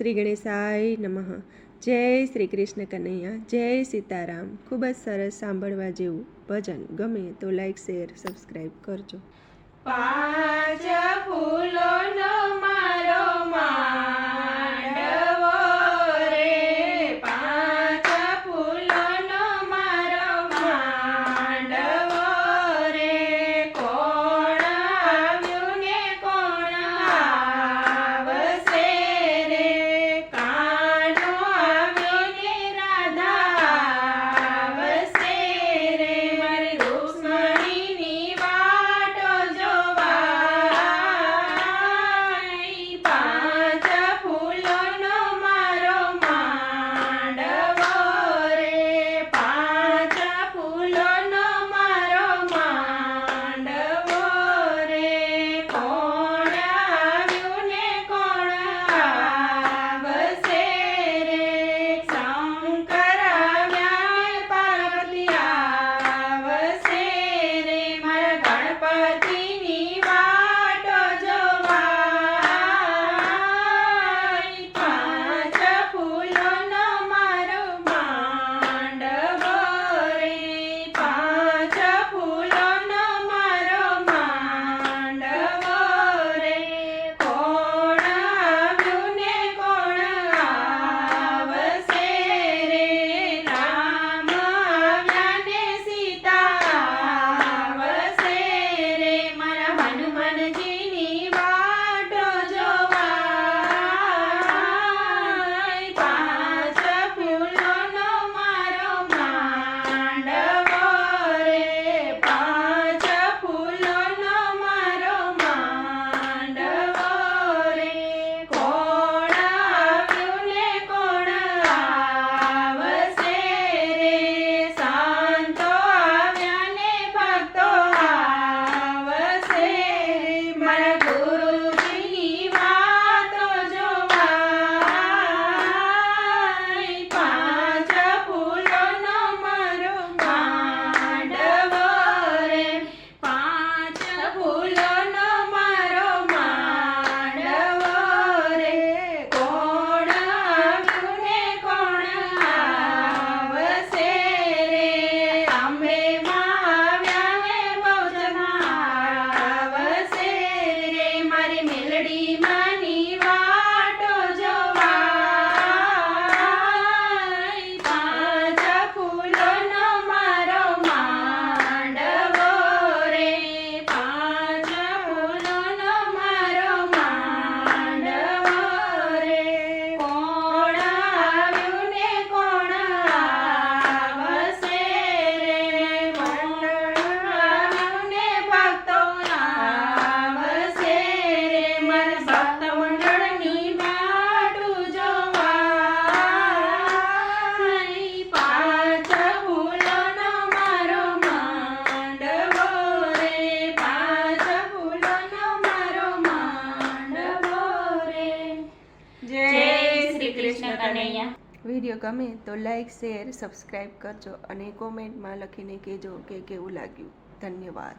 શ્રી ગણેશાય નમઃ. જય શ્રી કૃષ્ણ કનૈયા, જય સીતારામ. ખૂબ જ સરસ સાંભળવા જેવું ભજન. ગમે તો લાઈક શેર સબસ્ક્રાઈબ કરજો. પાંચ ફૂલોનો વીડિયો ગમે તો લાઈક, શેર સબસ્ક્રાઈબ કરજો અને કોમેન્ટમાં લખીને કહેજો કે કેવું લાગ્યું. ધન્યવાદ.